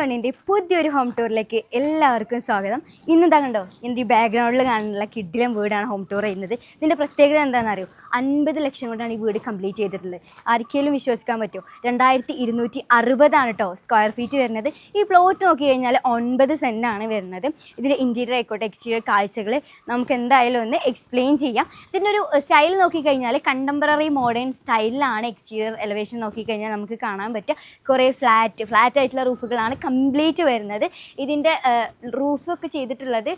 മോനിന്റെ പുതിയൊരു ഹോം ടൂറിലേക്ക് എല്ലാവർക്കും സ്വാഗതം. ഇന്ന് എന്താ കണ്ടോ? എന്റെ ഈ ബാക്ക്ഗ്രൗണ്ടിൽ കാണാനുള്ള കിഡിലം വീടാണ് ഹോം ടൂർ ചെയ്യുന്നത്. ഇതിന്റെ പ്രത്യേകത എന്താണെന്ന് അറിയോ അൻപത് ലക്ഷം കൊണ്ടാണ് ഈ വീട് കംപ്ലീറ്റ് ചെയ്തിട്ടുള്ളത്. ആർക്കെങ്കിലും വിശ്വസിക്കാൻ പറ്റുമോ? രണ്ടായിരത്തി ഇരുന്നൂറ്റി അറുപതാണ് കേട്ടോ സ്ക്വയർ ഫീറ്റ് വരുന്നത്. ഈ പ്ലോട്ട് നോക്കി കഴിഞ്ഞാൽ ഒൻപത് സെന്റാണ് വരുന്നത്. ഇതിന്റെ ഇന്റീരിയർ ആയിക്കോട്ടെ എക്സ്റ്റീരിയർ കാഴ്ചകൾ നമുക്ക് എന്തായാലും ഒന്ന് എക്സ്പ്ലെയിൻ ചെയ്യാം. ഇതിന്റെ ഒരു സ്റ്റൈൽ നോക്കിക്കഴിഞ്ഞാൽ കണ്ടംപററി മോഡേൺ സ്റ്റൈലിലാണ് എക്സ്റ്റീരിയർ എലവേഷൻ നോക്കിക്കഴിഞ്ഞാൽ നമുക്ക് കാണാൻ പറ്റുക. കുറേ ഫ്ലാറ്റ് ഫ്ലാറ്റ് ആയിട്ടുള്ള റൂഫുകളാണ് കംപ്ലീറ്റ് വരുന്നത്. ഇതിന്റെ റൂഫൊക്കെ ചെയ്തിട്ടുള്ളത്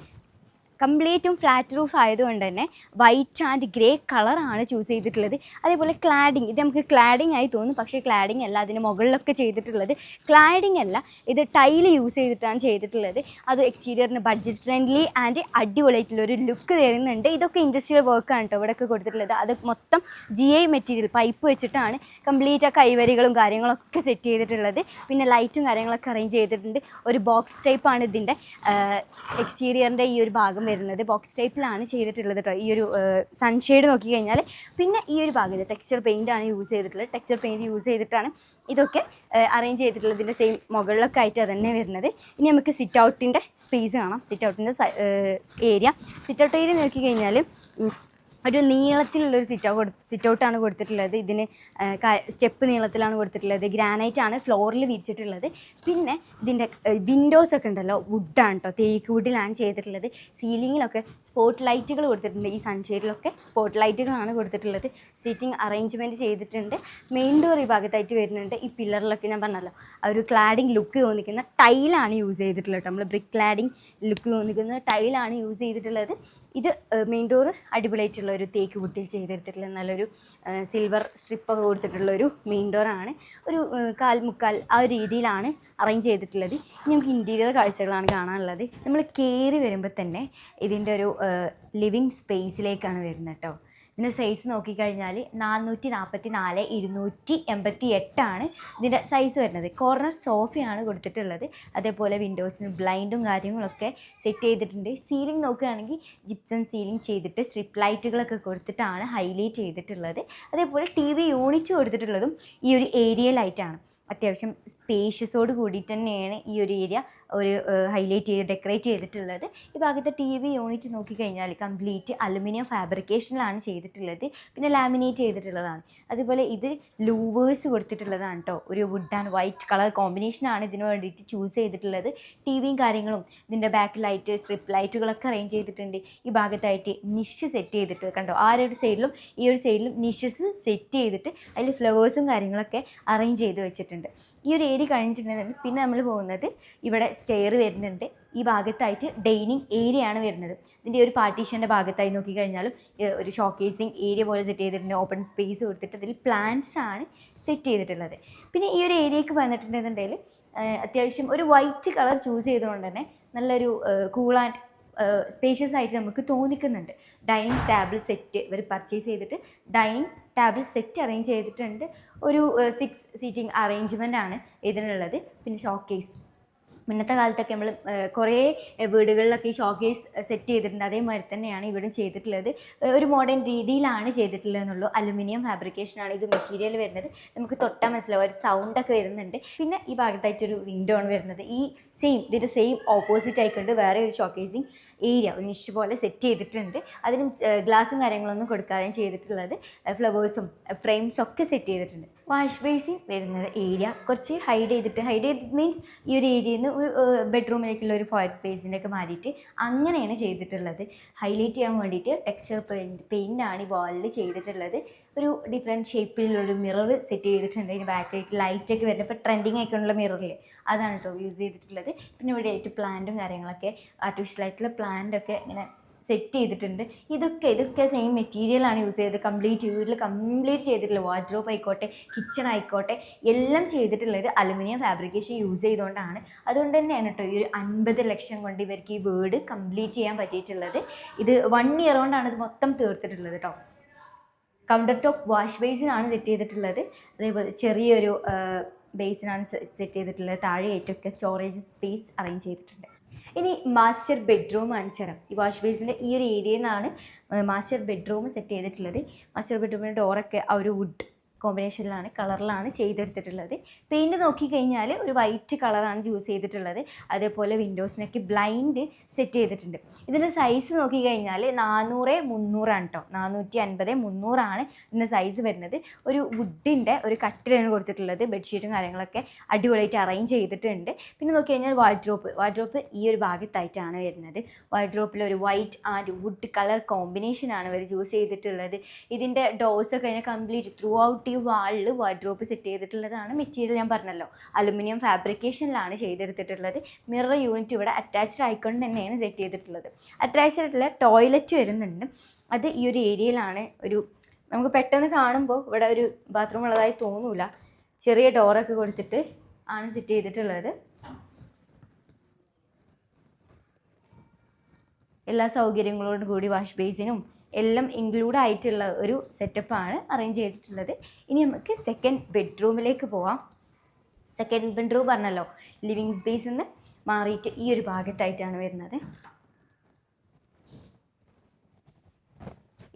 കംപ്ലീറ്റും ഫ്ലാറ്റ് റൂഫ് ആയതുകൊണ്ട് തന്നെ വൈറ്റ് ആൻഡ് ഗ്രേ കളറാണ് ചൂസ് ചെയ്തിട്ടുള്ളത്. അതേപോലെ ക്ലാഡിങ് ഇത് നമുക്ക് ക്ലാഡിങ് ആയി തോന്നും പക്ഷേ ക്ലാഡിങ് അല്ല അതിന് മുകളിലൊക്കെ ചെയ്തിട്ടുള്ളത്. ക്ലാഡിങ് അല്ല ഇത് ടൈൽ യൂസ് ചെയ്തിട്ടാണ് ചെയ്തിട്ടുള്ളത്. അത് എക്സ്റ്റീരിയറിന് ബഡ്ജറ്റ് ഫ്രണ്ട്ലി ആൻഡ് അടിപൊളിയായിട്ടുള്ള ഒരു ലുക്ക് തരുന്നുണ്ട്. ഇതൊക്കെ ഇൻഡസ്ട്രിയൽ വർക്കാണ് കേട്ടോ ഇവിടെയൊക്കെ കൊടുത്തിട്ടുള്ളത്. അത് മൊത്തം ജി ഐ മെറ്റീരിയൽ പൈപ്പ് വെച്ചിട്ടാണ് കംപ്ലീറ്റ് ആ കൈവരികളും കാര്യങ്ങളൊക്കെ സെറ്റ് ചെയ്തിട്ടുള്ളത്. പിന്നെ ലൈറ്റും കാര്യങ്ങളൊക്കെ അറേഞ്ച് ചെയ്തിട്ടുണ്ട്. ഒരു ബോക്സ് ടൈപ്പാണ് ഇതിന്റെ. എക്സ്റ്റീരിയറിന്റെ ഈ ഒരു ഭാഗം വരുന്നത്. ബോക്സ് ടൈപ്പിലാണ് ചെയ്തിട്ടുള്ളത് കേട്ടോ ഈ ഒരു സൺഷെയ്ഡ് നോക്കി കഴിഞ്ഞാൽ പിന്നെ ഈ ഒരു ഭാഗത്ത് ടെക്സ്ചർ പെയിന്റ് ആണ് യൂസ് ചെയ്തിട്ടുള്ളത്. ടെക്സ്ചർ പെയിന്റ് യൂസ് ചെയ്തിട്ടാണ് ഇതൊക്കെ അറേഞ്ച് ചെയ്തിട്ടുള്ളത്. ഇതിന്റെ സെയിം മുകളിലൊക്കെ ആയിട്ട് തന്നെ വരുന്നത്. ഇനി നമുക്ക് സിറ്റ് ഔട്ടിന്റെ സ്പേസ് കാണാം. സിറ്റ് ഔട്ടിന്റെ ഏരിയ സിറ്റ് ഔട്ട് ഏരിയ നോക്കി കഴിഞ്ഞാൽ ഒരു നീളത്തിലുള്ളൊരു സിറ്റ് ഔട്ട് സിറ്റ് ഔട്ടാണ് കൊടുത്തിട്ടുള്ളത്. ഇതിന് സ്റ്റെപ്പ് നീളത്തിലാണ് കൊടുത്തിട്ടുള്ളത്. ഗ്രാനൈറ്റ് ആണ് ഫ്ലോറിൽ വിരിച്ചിട്ടുള്ളത്. പിന്നെ ഇതിന്റെ വിൻഡോസ് ഒക്കെ ഉണ്ടല്ലോ വുഡാണ് കേട്ടോ തേക്ക് വുഡിലാണ് ചെയ്തിട്ടുള്ളത്. സീലിങ്ങിലൊക്കെ സ്പോട്ട് ലൈറ്റുകൾ കൊടുത്തിട്ടുണ്ട്. ഈ സൺഷെയ്ഡിലൊക്കെ സ്പോട്ട് ലൈറ്റുകളാണ് കൊടുത്തിട്ടുള്ളത്. സീറ്റിംഗ് അറേഞ്ച്മെന്റ് ചെയ്തിട്ടുണ്ട്. മെയിൻ ഡോർ ഈ ഭാഗത്തായിട്ട് വരുന്നുണ്ട്. ഈ പില്ലറിലൊക്കെ ഞാൻ പറഞ്ഞല്ലോ ആ ഒരു ക്ലാഡിങ് ലുക്ക് തോന്നിക്കുന്ന ടൈലാണ് യൂസ് ചെയ്തിട്ടുള്ളത്. നമ്മൾ ബ്രിക്ക് ക്ലാഡിങ് ലുക്ക് തോന്നിക്കുന്ന ടൈലാണ് യൂസ് ചെയ്തിട്ടുള്ളത്. ഇത് മെയിൻ ഡോർ അടിപൊളിയായിട്ടുള്ള ഒരു തേക്ക് കുട്ടിൽ ചെയ്തെടുത്തിട്ടുള്ള നല്ലൊരു സിൽവർ സ്ട്രിപ്പൊക്കെ കൊടുത്തിട്ടുള്ള ഒരു മെയിൻ ഡോറാണ് ഒരു കാൽ മുക്കാൽ ആ ഒരു രീതിയിലാണ് അറേഞ്ച് ചെയ്തിട്ടുള്ളത്. ഇനി നമുക്ക് ഇന്റീരിയർ കാഴ്ചകളാണ് കാണാനുള്ളത്. നമ്മൾ കയറി വരുമ്പോൾ തന്നെ ഇതിന്റെ ഒരു ലിവിങ് സ്പേസിലേക്കാണ് വരുന്നത് കേട്ടോ. ഇതിന്റെ സൈസ് നോക്കിക്കഴിഞ്ഞാൽ നാനൂറ്റി നാൽപ്പത്തി നാല് ഇരുന്നൂറ്റി എൺപത്തി എട്ടാണ് ഇതിന്റെ സൈസ് വരുന്നത്. കോർണർ സോഫയാണ് കൊടുത്തിട്ടുള്ളത്. അതേപോലെ വിൻഡോസിന് ബ്ലൈൻഡും കാര്യങ്ങളൊക്കെ സെറ്റ് ചെയ്തിട്ടുണ്ട്. സീലിംഗ് നോക്കുകയാണെങ്കിൽ ജിപ്സൺ സീലിംഗ് ചെയ്തിട്ട് സ്ട്രിപ്പ് ലൈറ്റുകളൊക്കെ കൊടുത്തിട്ടാണ് ഹൈലൈറ്റ് ചെയ്തിട്ടുള്ളത്. അതേപോലെ ടി വി യൂണിറ്റ് കൊടുത്തിട്ടുള്ളതും ഈ ഒരു ഏരിയയിലായിട്ടാണ് അത്യാവശ്യം സ്പേഷ്യസോട് കൂടി തന്നെയാണ് ഈ ഒരു ഏരിയ ഒരു ഹൈലൈറ്റ് ചെയ്ത് ഡെക്കറേറ്റ് ചെയ്തിട്ടുള്ളത്. ഈ ഭാഗത്തെ ടി വി യൂണിറ്റ് നോക്കിക്കഴിഞ്ഞാൽ കംപ്ലീറ്റ് അലുമിനിയം ഫാബ്രിക്കേഷനിലാണ് ചെയ്തിട്ടുള്ളത്. പിന്നെ ലാമിനേറ്റ് ചെയ്തിട്ടുള്ളതാണ്. അതുപോലെ ഇത് ലൂവേഴ്സ് കൊടുത്തിട്ടുള്ളതാണ് കേട്ടോ ഒരു വുഡ് ആൻഡ് വൈറ്റ് കളർ കോമ്പിനേഷനാണ് ഇതിന് വേണ്ടിയിട്ട് ചൂസ് ചെയ്തിട്ടുള്ളത്. ടി വിയും കാര്യങ്ങളും ഇതിന്റെ ബാക്ക് ലൈറ്റ് സ്ട്രിപ്പ് ലൈറ്റുകളൊക്കെ അറേഞ്ച് ചെയ്തിട്ടുണ്ട്. ഈ ഭാഗത്തായിട്ട് നിഷ് സെറ്റ് ചെയ്തിട്ട് കണ്ടോ? ആ ഒരു സൈഡിലും ഈ ഒരു സൈഡിലും നിഷസ് സെറ്റ് ചെയ്തിട്ട് അതിൽ ഫ്ലവേഴ്സും കാര്യങ്ങളൊക്കെ അറേഞ്ച് ചെയ്ത് വെച്ചിട്ടുണ്ട്. ഈ ഒരു ഏരിയ കഴിഞ്ഞിട്ടുണ്ടെങ്കിൽ പിന്നെ നമ്മൾ പോകുന്നത് ഇവിടെ സ്റ്റെയർ വരുന്നുണ്ട്. ഈ ഭാഗത്തായിട്ട് ഡൈനിങ് ഏരിയ ആണ് വരുന്നത്. ഇതിന്റെ ഒരു പാർട്ടീഷന്റെ ഭാഗത്തായി നോക്കിക്കഴിഞ്ഞാലും ഒരു ഷോക്കേസിങ് ഏരിയ പോലെ സെറ്റ് ചെയ്തിട്ടുണ്ട്. ഓപ്പൺ സ്പേസ് കൊടുത്തിട്ട് അതിൽ പ്ലാന്റ്സ് ആണ് സെറ്റ് ചെയ്തിട്ടുള്ളത്. പിന്നെ ഈ ഒരു ഏരിയക്ക് വന്നിട്ടുണ്ടെന്നുണ്ടെങ്കിൽ അത്യാവശ്യം ഒരു വൈറ്റ് കളർ ചൂസ് ചെയ്തുകൊണ്ട് തന്നെ നല്ലൊരു കൂൾ ആൻഡ് സ്പേഷ്യസ് ആയിട്ട് നമുക്ക് തോന്നിക്കുന്നുണ്ട്. ഡൈനിങ് ടേബിൾ സെറ്റ് ഇവർ പർച്ചേസ് ചെയ്തിട്ട് ഡൈനിങ് ടേബിൾ സെറ്റ് അറേഞ്ച് ചെയ്തിട്ടുണ്ട്. ഒരു സിക്സ് സീറ്റിംഗ് അറേഞ്ച്മെന്റ് ആണ് ഇതിനുള്ളത്. പിന്നെ ഷോക്കേസ് മുന്നത്തെ കാലത്തൊക്കെ നമ്മൾ കുറേ വീടുകളിലൊക്കെ ഈ ഷോക്കേസ് സെറ്റ് ചെയ്തിട്ടുണ്ട്. അതേമാതിരി തന്നെയാണ് ഇവിടെ ചെയ്തിട്ടുള്ളത്. ഒരു മോഡേൺ രീതിയിലാണ് ചെയ്തിട്ടുള്ളത് എന്നുള്ളൂ അലുമിനിയം ഫാബ്രിക്കേഷനാണ് ഇത് മെറ്റീരിയൽ വരുന്നത്. നമുക്ക് തൊട്ടാൽ മനസ്സിലാവും. ഒരു സൗണ്ടൊക്കെ വരുന്നുണ്ട്. പിന്നെ ഈ ഭാഗത്തായിട്ടൊരു വിൻഡോ ആണ് വരുന്നത്. ഈ സെയിം ഇതിന്റെ സെയിം ഓപ്പോസിറ്റ് ആയിക്കൊണ്ട് വേറെ ഒരു ഷോക്കേസിങ് ഏരിയ ഒരു നിഷ് പോലെ സെറ്റ് ചെയ്തിട്ടുണ്ട്. അതിനും ഗ്ലാസും കാര്യങ്ങളൊന്നും കൊടുക്കാതെയും ചെയ്തിട്ടുള്ളത് ഫ്ലവേഴ്സും ഫ്രെയിംസും ഒക്കെ സെറ്റ് ചെയ്തിട്ടുണ്ട്. വാഷ് ബേസിൻ വരുന്നത് ഏരിയ. കുറച്ച് ഹൈഡ് ചെയ്തിട്ട് ഹൈഡ് ചെയ്ത് മീൻസ് ഈ ഒരു ഏരിയയിൽ നിന്ന് ഒരു ബെഡ്റൂമിലേക്കുള്ള ഒരു ഫോയർ സ്പേസിന്റെ ഒക്കെ മാറ്റിയിട്ട് അങ്ങനെയാണ് ചെയ്തിട്ടുള്ളത്. ഹൈലൈറ്റ് ചെയ്യാൻ വേണ്ടിയിട്ട് ടെക്സ്ചർ പെയിന്റ് പെയിന്റാണ് ഈ വാളിൽ ചെയ്തിട്ടുള്ളത്. ഒരു ഡിഫറെന്റ് ഷേപ്പിലുള്ളൊരു മിറർ സെറ്റ് ചെയ്തിട്ടുണ്ട്. ഇതിന് ബാക്കിലേക്ക് ലൈറ്റൊക്കെ വരുന്നത് ഇപ്പോൾ ട്രെൻഡിങ് ആയിട്ടുള്ള മിററിൽ അതാണ് കേട്ടോ യൂസ് ചെയ്തിട്ടുള്ളത്. പിന്നെ ഇവിടെ ആയിട്ട് പ്ലാന്റും കാര്യങ്ങളൊക്കെ ആർട്ടിഫിഷ്യൽ ആയിട്ടുള്ള പ്ലാന്റ് ഒക്കെ ഇങ്ങനെ സെറ്റ് ചെയ്തിട്ടുണ്ട്. ഇതൊക്കെ ഇതൊക്കെ സെയിം മെറ്റീരിയലാണ് യൂസ് ചെയ്തത്. കംപ്ലീറ്റ് വീട്ടിൽ കംപ്ലീറ്റ് ചെയ്തിട്ടുള്ളത് വാർഡ്രോപ്പ് ആയിക്കോട്ടെ കിച്ചൺ ആയിക്കോട്ടെ എല്ലാം ചെയ്തിട്ടുള്ളത് അലുമിനിയം ഫാബ്രിക്കേഷൻ യൂസ് ചെയ്തുകൊണ്ടാണ്. അതുകൊണ്ട് തന്നെയാണ് കേട്ടോ ഈ ഒരു അൻപത് ലക്ഷം കൊണ്ട് ഇവർക്ക് ഈ വീട് കംപ്ലീറ്റ് ചെയ്യാൻ പറ്റിയിട്ടുള്ളത്. ഇത് വൺ ഇയർ കൊണ്ടാണ് ഇത് മൊത്തം തീർത്തിട്ടുള്ളത് കേട്ടോ കൗണ്ടർ ടോപ്പ് വാഷ് ബേസിനാണ് സെറ്റ് ചെയ്തിട്ടുള്ളത്. അതേപോലെ ചെറിയൊരു ബേസിനാണ് സെറ്റ് ചെയ്തിട്ടുള്ളത്. താഴെ ഏറ്റൊക്കെ സ്റ്റോറേജ് സ്പേസ് അറേഞ്ച് ചെയ്തിട്ടുണ്ട്. ഇനി മാസ്റ്റർ ബെഡ്റൂം ആണ് തരാം ഈ വാഷ് ബേസിന്റെ ഈ ഒരു ഏരിയയിൽ നിന്നാണ് മാസ്റ്റർ ബെഡ്റൂം സെറ്റ് ചെയ്തിട്ടുള്ളത്. മാസ്റ്റർ ബെഡ്റൂമിന്റെ ഡോറൊക്കെ ആ ഒരു വുഡ് കോമ്പിനേഷനിലാണ് കളറിലാണ് ചെയ്തെടുത്തിട്ടുള്ളത്. പെയിന്റ് നോക്കിക്കഴിഞ്ഞാൽ ഒരു വൈറ്റ് കളറാണ് ചൂസ് ചെയ്തിട്ടുള്ളത്. അതേപോലെ വിൻഡോസിനൊക്കെ ബ്ലൈൻഡ് സെറ്റ് ചെയ്തിട്ടുണ്ട്. ഇതിന്റെ സൈസ് നോക്കിക്കഴിഞ്ഞാൽ നാനൂറ് മുന്നൂറാണ് കേട്ടോ നാനൂറ്റി അൻപത് മുന്നൂറാണ് ഇതിന്റെ സൈസ് വരുന്നത്. ഒരു വുഡിന്റെ ഒരു കട്ടിലാണ് കൊടുത്തിട്ടുള്ളത്. ബെഡ്ഷീറ്റും കാര്യങ്ങളൊക്കെ അടിപൊളിയായിട്ട് അറേഞ്ച് ചെയ്തിട്ടുണ്ട്. പിന്നെ നോക്കി കഴിഞ്ഞാൽ വാർഡ്രോപ്പ്. വാർഡ്രോപ്പ് ഈ ഒരു ഭാഗത്തായിട്ടാണ് വരുന്നത്. വാർഡ്രോപ്പിൽ ഒരു വൈറ്റ് ആൻഡ് വുഡ് കളർ കോമ്പിനേഷനാണ് ഇവർ ചൂസ് ചെയ്തിട്ടുള്ളത്. ഇതിന്റെ ഡോസ് ഒക്കെ കഴിഞ്ഞാൽ കംപ്ലീറ്റ് ത്രൂ ഔട്ട് ഈ വാളിൽ വാർഡ്രോബ് സെറ്റ് ചെയ്തിട്ടുള്ളതാണ് മെറ്റീരിയൽ ഞാൻ പറഞ്ഞല്ലോ. അലുമിനിയം ഫാബ്രിക്കേഷനിലാണ് ചെയ്തെടുത്തിട്ടുള്ളത്. മിറർ യൂണിറ്റ് ഇവിടെ അറ്റാച്ച്ഡ് ആയിക്കൊണ്ട് തന്നെയാണ് സെറ്റ് ചെയ്തിട്ടുള്ളത്. അറ്റാച്ച്ഡ് ആയിട്ടുള്ള ടോയ്ലറ്റ് വരുന്നുണ്ട്. അത് ഈ ഒരു ഏരിയയിലാണ് ഒരു നമുക്ക് പെട്ടെന്ന് കാണുമ്പോൾ ഇവിടെ ഒരു ബാത്റൂം ഉള്ളതായി തോന്നൂല. ചെറിയ ഡോറൊക്കെ കൊടുത്തിട്ട് ആണ് സെറ്റ് ചെയ്തിട്ടുള്ളത്. എല്ലാ സൗകര്യങ്ങളോടും കൂടി വാഷ് ബേസിനും എല്ലാം ഇൻക്ലൂഡ് ആയിട്ടുള്ള ഒരു സെറ്റപ്പാണ് അറേഞ്ച് ചെയ്തിട്ടുള്ളത്. ഇനി നമുക്ക് സെക്കൻഡ് ബെഡ്റൂമിലേക്ക് പോവാം. സെക്കൻഡ് ബെഡ്റൂം പറഞ്ഞല്ലോ ലിവിങ് സ്പേസ് നിന്ന് മാറിയിട്ട് ഈ ഒരു ഭാഗത്തായിട്ടാണ് വരുന്നത്.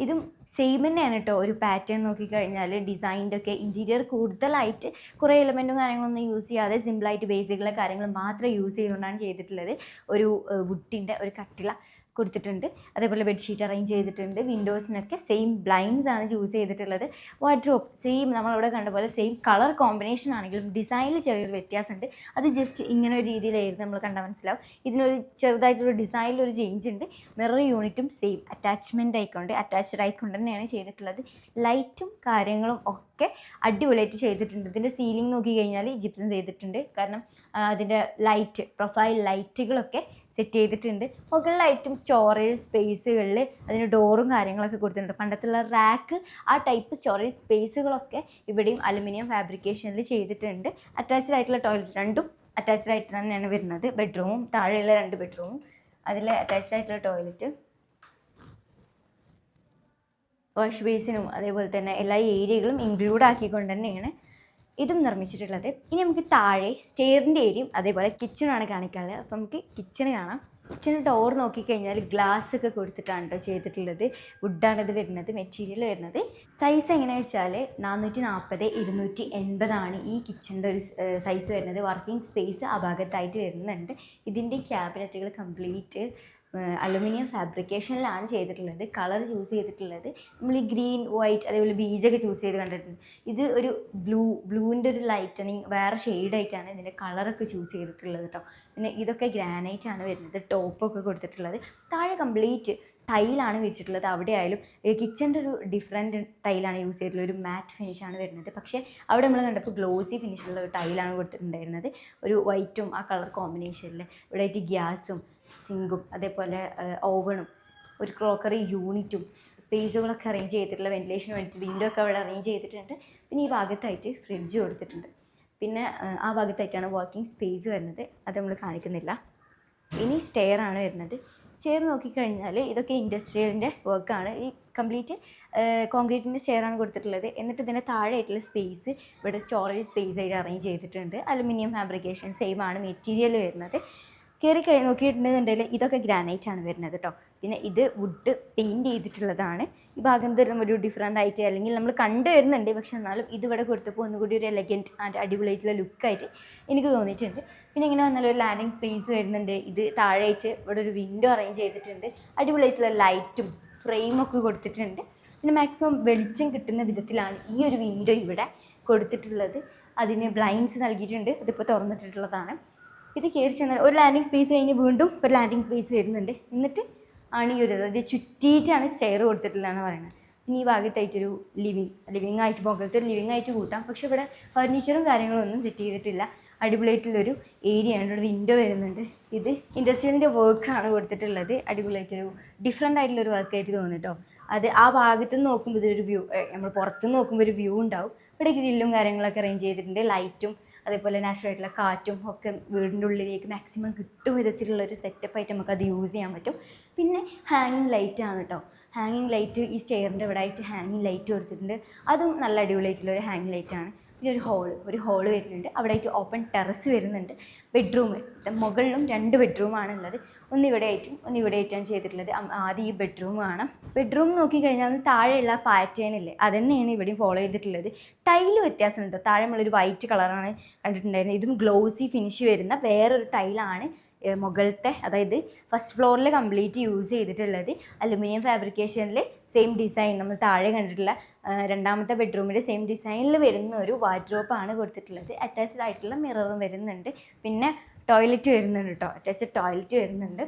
ഇതും സെയിം തന്നെയാണ് കേട്ടോ ഒരു പാറ്റേൺ നോക്കിക്കഴിഞ്ഞാൽ ഡിസൈന്റെ ഒക്കെ ഇന്റീരിയർ കൂടുതലായിട്ട് കുറേ എലമെന്റും കാര്യങ്ങളൊന്നും യൂസ് ചെയ്യാതെ സിമ്പിളായിട്ട് ബേസിക്കുള്ള കാര്യങ്ങൾ മാത്രം യൂസ് ചെയ്തുകൊണ്ടാണ് ചെയ്തിട്ടുള്ളത്. ഒരു വുഡിന്റെ ഒരു കട്ടിള കൊടുത്തിട്ടുണ്ട്. അതേപോലെ ബെഡ്ഷീറ്റ് അറേഞ്ച് ചെയ്തിട്ടുണ്ട്. വിൻഡോസിനൊക്കെ സെയിം ബ്ലൈൻഡ്സ് ആണ് ചൂസ് ചെയ്തിട്ടുള്ളത്. വാർഡ്രോപ്പ് സെയിം നമ്മളവിടെ കണ്ട പോലെ സെയിം കളർ കോമ്പിനേഷൻ ആണെങ്കിലും ഡിസൈനിൽ ചെറിയൊരു വ്യത്യാസമുണ്ട്. അത് ജസ്റ്റ് ഇങ്ങനെ ഒരു രീതിയിലായിരുന്നു നമ്മൾ കണ്ടാൽ മനസ്സിലാവും. ഇതിനൊരു ചെറുതായിട്ടൊരു ഡിസൈനിൽ ഒരു ചേഞ്ച് ഉണ്ട്. മിറർ യൂണിറ്റും സെയിം അറ്റാച്ച്മെന്റ് ആയിക്കൊണ്ട് അറ്റാച്ച്ഡ് ആയിക്കൊണ്ട് തന്നെയാണ് ചെയ്തിട്ടുള്ളത്. ലൈറ്റും കാര്യങ്ങളും ഒക്കെ അടിപൊളിയായിട്ട് ചെയ്തിട്ടുണ്ട്. ഇതിന്റെ സീലിംഗ് നോക്കി കഴിഞ്ഞാൽ ജിപ്സം ചെയ്തിട്ടുണ്ട്. കാരണം അതിന്റെ ലൈറ്റ് പ്രൊഫൈൽ ലൈറ്റുകളൊക്കെ സെറ്റ് ചെയ്തിട്ടുണ്ട്. മുകളിലായിട്ടും സ്റ്റോറേജ് സ്പേസുകളിൽ അതിന് ഡോറും കാര്യങ്ങളൊക്കെ കൊടുത്തിട്ടുണ്ട്. പണ്ടത്തുള്ള റാക്ക് ആ ടൈപ്പ് സ്റ്റോറേജ് സ്പേസുകളൊക്കെ ഇവിടെയും അലുമിനിയം ഫാബ്രിക്കേഷനിൽ ചെയ്തിട്ടുണ്ട്. അറ്റാച്ച്ഡ് ആയിട്ടുള്ള ടോയ്ലറ്റ് രണ്ടും അറ്റാച്ച്ഡ് ആയിട്ട് തന്നെയാണ് വരുന്നത്. ബെഡ്റൂമും താഴെയുള്ള രണ്ട് ബെഡ്റൂമും അതിൽ അറ്റാച്ച്ഡ് ആയിട്ടുള്ള ടോയ്ലറ്റ് വാഷ് ബേസിനും അതേപോലെ തന്നെ എല്ലാ ഏരിയകളും ഇൻക്ലൂഡ് ആക്കിക്കൊണ്ട് തന്നെയാണ് ഇതും നിർമ്മിച്ചിട്ടുള്ളത്. ഇനി നമുക്ക് താഴെ സ്റ്റെയറിന്റെ ഏരിയയും അതേപോലെ കിച്ചണാണ് കാണിക്കാനുള്ളത്. അപ്പോൾ നമുക്ക് കിച്ചൺ കാണാം. കിച്ചൺ ഡോർ നോക്കിക്കഴിഞ്ഞാൽ ഗ്ലാസ് ഒക്കെ കൊടുത്തിട്ടാണ് കേട്ടോ ചെയ്തിട്ടുള്ളത്. വുഡാണ് ഇത് വരുന്നത് മെറ്റീരിയൽ വരുന്നത്. സൈസ് എങ്ങനെയാ വെച്ചാൽ നാനൂറ്റി നാൽപ്പത് ഇരുന്നൂറ്റി എൺപതാണ് ഈ കിച്ചണിന്റെ ഒരു സൈസ് വരുന്നത്. വർക്കിംഗ് സ്പേസ് ആ ഭാഗത്തായിട്ട് വരുന്നുണ്ട്. ഇതിന്റെ ക്യാബിനറ്റുകൾ കംപ്ലീറ്റ് അലുമിനിയം ഫാബ്രിക്കേഷനിലാണ് ചെയ്തിട്ടുള്ളത്. കളർ ചൂസ് ചെയ്തിട്ടുള്ളത്. നമ്മൾ ഈ ഗ്രീൻ വൈറ്റ് അതേപോലെ ബീജൊക്കെ ചൂസ് ചെയ്ത് കണ്ടിട്ടുണ്ട്. ഇത് ഒരു ബ്ലൂ ബ്ലൂവിന്റെ ഒരു ലൈറ്റനിങ് വേറെ ഷെയ്ഡായിട്ടാണ് ഇതിന്റെ കളറൊക്കെ ചൂസ് ചെയ്തിട്ടുള്ളത് കേട്ടോ. പിന്നെ ഇതൊക്കെ ഗ്രാനൈറ്റ് ആണ് വരുന്നത്. ടോപ്പൊക്കെ കൊടുത്തിട്ടുള്ളത്. താഴെ കംപ്ലീറ്റ് ടൈലാണ് വിരിച്ചിട്ടുള്ളത്. അവിടെ ആയാലും കിച്ചന്റെ ഒരു ഡിഫറെന്റ് ടൈലാണ് യൂസ് ചെയ്തിട്ടുള്ളത്. ഒരു മാറ്റ് ഫിനിഷാണ് വരുന്നത്. പക്ഷേ അവിടെ നമ്മൾ കണ്ടപ്പോൾ ഗ്ലോസി ഫിനിഷുള്ള ഒരു ടൈലാണ് കൊടുത്തിട്ടുണ്ടായിരുന്നത്. ഒരു വൈറ്റും ആ കളർ കോമ്പിനേഷനിൽ ഇവിടെ ആയിട്ട് ഗ്യാസും സിങ്കും അതേപോലെ ഓവണും ഒരു ക്രോക്കറി യൂണിറ്റും സ്പേസുകളൊക്കെ അറേഞ്ച് ചെയ്തിട്ടുള്ള വെന്റിലേഷന് വേണ്ടിയിട്ട് വിൻഡോ ഒക്കെ അവിടെ അറേഞ്ച് ചെയ്തിട്ടുണ്ട്. പിന്നെ ഈ ഭാഗത്തായിട്ട് ഫ്രിഡ്ജ് കൊടുത്തിട്ടുണ്ട്. പിന്നെ ആ, ആ ഭാഗത്തായിട്ടാണ് വർക്കിംഗ് സ്പേസ് വരുന്നത്. അത് നമ്മൾ കാണിക്കുന്നില്ല. ഇനി സ്റ്റെയർ ആണ് വരുന്നത്. സ്റ്റെയർ നോക്കിക്കഴിഞ്ഞാൽ ഇതൊക്കെ ഇൻഡസ്ട്രിയലിന്റെ വർക്കാണ് ഈ കംപ്ലീറ്റ് കോൺക്രീറ്റിന്റെ സ്റ്റെയറാണ് കൊടുത്തിട്ടുള്ളത്. എന്നിട്ട് ഇതിന്റെ താഴെയായിട്ടുള്ള സ്പേസ് ഇവിടെ സ്റ്റോറേജ് സ്പേസ് ആയിട്ട് അറേഞ്ച് ചെയ്തിട്ടുണ്ട്. അലുമിനിയം ഫാബ്രിക്കേഷൻ സെയിം ആണ് മെറ്റീരിയൽ വരുന്നത്. കയറി കഴി നോക്കിയിട്ടുണ്ടെന്നുണ്ടെങ്കിൽ ഇതൊക്കെ ഗ്രാനൈറ്റ് ആണ് വരുന്നത് കേട്ടോ പിന്നെ ഇത് വുഡ് പെയിന്റ് ചെയ്തിട്ടുള്ളതാണ്. ഈ ഭാഗം തരുന്ന ഒരു ഡിഫറെന്റ് ആയിട്ട് അല്ലെങ്കിൽ നമ്മൾ കണ്ടു വരുന്നുണ്ട്. പക്ഷെ എന്നാലും ഇതിവിടെ കൊടുത്തപ്പോൾ ഒന്നുകൂടി ഒരു എലഗന്റ് ആൻഡ് അടിപൊളിയായിട്ടുള്ള ലുക്കായിട്ട് എനിക്ക് തോന്നിയിട്ടുണ്ട്. പിന്നെ ഇങ്ങനെ വന്നാലും ഒരു ലാൻഡിങ് സ്പേസ് വരുന്നുണ്ട്. ഇത് താഴെയായിട്ട് ഇവിടെ ഒരു വിൻഡോ അറേഞ്ച് ചെയ്തിട്ടുണ്ട്. അടിപൊളിയായിട്ടുള്ള ലൈറ്റും ഫ്രെയിമൊക്കെ കൊടുത്തിട്ടുണ്ട്. പിന്നെ മാക്സിമം വെളിച്ചം കിട്ടുന്ന വിധത്തിലാണ് ഈ ഒരു വിൻഡോ ഇവിടെ കൊടുത്തിട്ടുള്ളത്. അതിന് ബ്ലൈൻഡ്സ് നൽകിയിട്ടുണ്ട്. അതിപ്പോൾ തുറന്നിട്ടുള്ളതാണ് ഇത് കയറി ചെന്നാൽ ഒരു ലാൻഡിങ് സ്പേസ് കഴിഞ്ഞ് വീണ്ടും ഒരു ലാൻഡിങ് സ്പേസ് വരുന്നുണ്ട്. എന്നിട്ട് ആണ് ഈ ഒരു അതായത് ചുറ്റിയിട്ടാണ് സ്റ്റെയർ കൊടുത്തിട്ടുള്ളതെന്ന് പറയുന്നത്. ഇനി ഈ ഭാഗത്തായിട്ടൊരു ലിവിങ് ലിവിങ് ആയിട്ട് പോകത്ത് ലിവിങ് ആയിട്ട് കൂട്ടാം. പക്ഷെ ഇവിടെ ഫർണിച്ചറും കാര്യങ്ങളും ഒന്നും സെറ്റ് ചെയ്തിട്ടില്ല. അടിപൊളിയായിട്ടുള്ളൊരു ഏരിയ ആണ്. ഒരു വിൻഡോ വരുന്നുണ്ട്. ഇത് ഇൻഡസ്ട്രിയലിന്റെ വർക്കാണ് കൊടുത്തിട്ടുള്ളത്. അടിപൊളിയായിട്ടൊരു ഡിഫറെന്റ് ആയിട്ടുള്ളൊരു വർക്കായിട്ട് ആയിട്ട് കേട്ടോ അത് ആ ഭാഗത്ത് നിന്ന് നോക്കുമ്പോൾ ഇതൊരു വ്യൂ നമ്മൾ പുറത്തുനിന്ന് നോക്കുമ്പോൾ ഒരു വ്യൂ ഉണ്ടാവും. ഇവിടെ ഗ്രില്ലും കാര്യങ്ങളൊക്കെ അറേഞ്ച് ചെയ്തിട്ടുണ്ട്. ലൈറ്റും അതേപോലെ നാച്ചുറൽ ആയിട്ടുള്ള കാറ്റും ഒക്കെ വീടിന്റെ ഉള്ളിലേക്ക് മാക്സിമം കിട്ടും വിധത്തിലുള്ള ഒരു സെറ്റപ്പ് ആയിട്ട് നമുക്ക് അത് യൂസ് ചെയ്യാൻ പറ്റും. പിന്നെ ഹാങ്ങിങ് ലൈറ്റ് ആണ് കേട്ടോ ഹാങ്ങിങ് ലൈറ്റ് ഈ സ്റ്റെയറിന്റെ ഇവിടെ ആയിട്ട് ഹാങ്ങിങ് ലൈറ്റ് കൊടുത്തിട്ടുണ്ട്. അതും നല്ല അടിപൊളിയായിട്ടുള്ള ഒരു ഹാങ്ങിങ് ലൈറ്റ് ആണ്. പിന്നെ ഒരു ഹോൾ ഒരു ഹോൾ വരുന്നുണ്ട്. അവിടെ ആയിട്ട് ഓപ്പൺ ടെറസ് വരുന്നുണ്ട് ബെഡ്റൂം മുകളിലും രണ്ട് ബെഡ്റൂമാണ് ഉള്ളത് ഒന്ന് ഇവിടെ ആയിട്ടും ഒന്ന് ഇവിടെ ആയിട്ടാണ് ചെയ്തിട്ടുള്ളത്. ആദ്യം ഈ ബെഡ്റൂം കാണാം. ബെഡ്റൂം നോക്കി കഴിഞ്ഞാൽ താഴെയുള്ള പാറ്റേൺ ഇല്ലേ? അത് തന്നെയാണ് ഇവിടെയും ഫോളോ ചെയ്തിട്ടുള്ളത്. ടൈൽ വ്യത്യാസമുണ്ട്? താഴെ നമ്മളൊരു വൈറ്റ് കളറാണ് കണ്ടിട്ടുണ്ടായിരുന്നത്. ഇതും ഗ്ലോസി ഫിനിഷ് വരുന്ന വേറൊരു ടൈലാണ് മുകളിലത്തെ അതായത് ഫസ്റ്റ് ഫ്ലോറിൽ കംപ്ലീറ്റ് യൂസ് ചെയ്തിട്ടുള്ളത്. അലുമിനിയം ഫാബ്രിക്കേഷനിൽ സെയിം ഡിസൈൻ നമ്മൾ താഴെ കണ്ടിട്ടുള്ള രണ്ടാമത്തെ ബെഡ്റൂമിൽ സെയിം ഡിസൈനിൽ വരുന്ന ഒരു വാർഡ്രോപ്പാണ് കൊടുത്തിട്ടുള്ളത്. അറ്റാച്ച്ഡ് ആയിട്ടുള്ള മിററും വരുന്നുണ്ട്. പിന്നെ ടോയ്ലറ്റ് വരുന്നുണ്ട് കേട്ടോ അറ്റാച്ച്ഡ് ടോയ്ലറ്റ് വരുന്നുണ്ട്.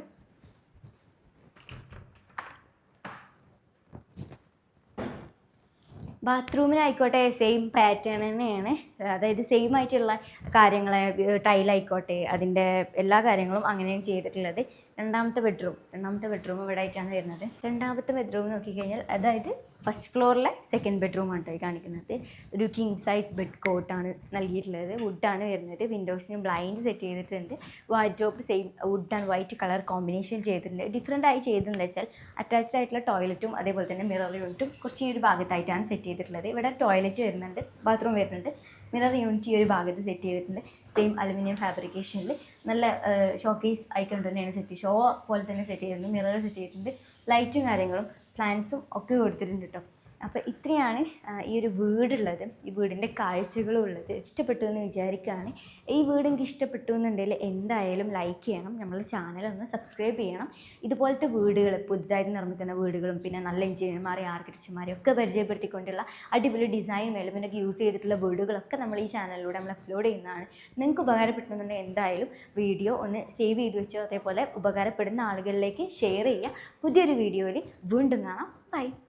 ബാത്റൂമിനായിക്കോട്ടെ സെയിം പാറ്റേൺ തന്നെയാണ്. അതായത് സെയിം ആയിട്ടുള്ള കാര്യങ്ങൾ ടൈലായിക്കോട്ടെ അതിന്റെ എല്ലാ കാര്യങ്ങളും അങ്ങനെയാണ് ചെയ്തിട്ടുള്ളത്. രണ്ടാമത്തെ ബെഡ്റൂം രണ്ടാമത്തെ ബെഡ്റൂം ഇവിടെ ആയിട്ടാണ് വരുന്നത്. രണ്ടാമത്തെ ബെഡ്റൂം നോക്കിക്കഴിഞ്ഞാൽ അതായത് ഫസ്റ്റ് ഫ്ലോറിലെ സെക്കൻഡ് ബെഡ്റൂം ആണ് ഈ കാണിക്കുന്നത്. ഒരു കിങ് സൈസ് ബെഡ് കോട്ടാണ് നൽകിയിട്ടുള്ളത്. വുഡാണ് വരുന്നത്. വിൻഡോസിന് ബ്ലൈൻഡ് സെറ്റ് ചെയ്തിട്ടുണ്ട്. White wardrobe same wood and white colour combination ചെയ്തിട്ടുണ്ട്. ഡിഫറെന്റ് ആയി ചെയ്തതെന്ന് വെച്ചാൽ അറ്റാച്ച്ഡ് ആയിട്ടുള്ള ടോയ്ലറ്റും അതേപോലെ തന്നെ മിറർ യൂണിറ്റും കുറച്ച് ഈ ഒരു ഭാഗത്തായിട്ടാണ് സെറ്റ് ചെയ്തിട്ടുള്ളത്. ഇവിടെ ടോയ്ലറ്റ് വരുന്നുണ്ട് ബാത്റൂം വരുന്നുണ്ട്. മിറർ യൂണിറ്റ് ഈ ഒരു ഭാഗത്ത് സെറ്റ് ചെയ്തിട്ടുണ്ട്. സെയിം അലുമിനിയം ഫാബ്രിക്കേഷനിൽ നല്ല ഷോക്കേസ് ഐക്കൺ തന്നെയാണ് സെറ്റ് ഷോ പോലെ തന്നെ സെറ്റ് ചെയ്തിട്ടുണ്ട്. മിറർ സെറ്റ് ചെയ്തിട്ടുണ്ട്. ലൈറ്റും കാര്യങ്ങളും പ്ലാന്റ്സും ഒക്കെ കൊടുത്തിട്ടുണ്ട് കേട്ടോ അപ്പോൾ ഇത്രയാണ് ഈ ഒരു വീടുള്ളത് ഈ വീടിന്റെ കാഴ്ചകളും ഉള്ളത്. ഇഷ്ടപ്പെട്ടു എന്ന് വിചാരിക്കുകയാണ്. ഈ വീട് എനിക്ക് ഇഷ്ടപ്പെട്ടു എന്നുണ്ടെങ്കിൽ എന്തായാലും ലൈക്ക് ചെയ്യണം. നമ്മൾ ചാനൽ ഒന്ന് സബ്സ്ക്രൈബ് ചെയ്യണം. ഇതുപോലത്തെ വീടുകൾ പുതുതായിട്ട് നിർമ്മിക്കുന്ന വീടുകളും പിന്നെ നല്ല എഞ്ചിനീയർമാരെയും ആർക്കിടെക്ചർമാരെയും ഒക്കെ പരിചയപ്പെടുത്തിക്കൊണ്ടുള്ള അടിപൊളി ഡിസൈൻ എലമെന്റൊക്കെ യൂസ് ചെയ്തിട്ടുള്ള വീടുകളൊക്കെ നമ്മൾ ഈ ചാനലിലൂടെ നമ്മൾ അപ്ലോഡ് ചെയ്യുന്നതാണ്. നിങ്ങൾക്ക് ഉപകാരപ്പെടുന്നുണ്ടെങ്കിൽ എന്തായാലും വീഡിയോ ഒന്ന് സേവ് ചെയ്ത് വെച്ചോ അതേപോലെ ഉപകാരപ്പെടുന്ന ആളുകളിലേക്ക് ഷെയർ ചെയ്യുക. പുതിയൊരു വീഡിയോയിൽ വീണ്ടും കാണാം. ബൈ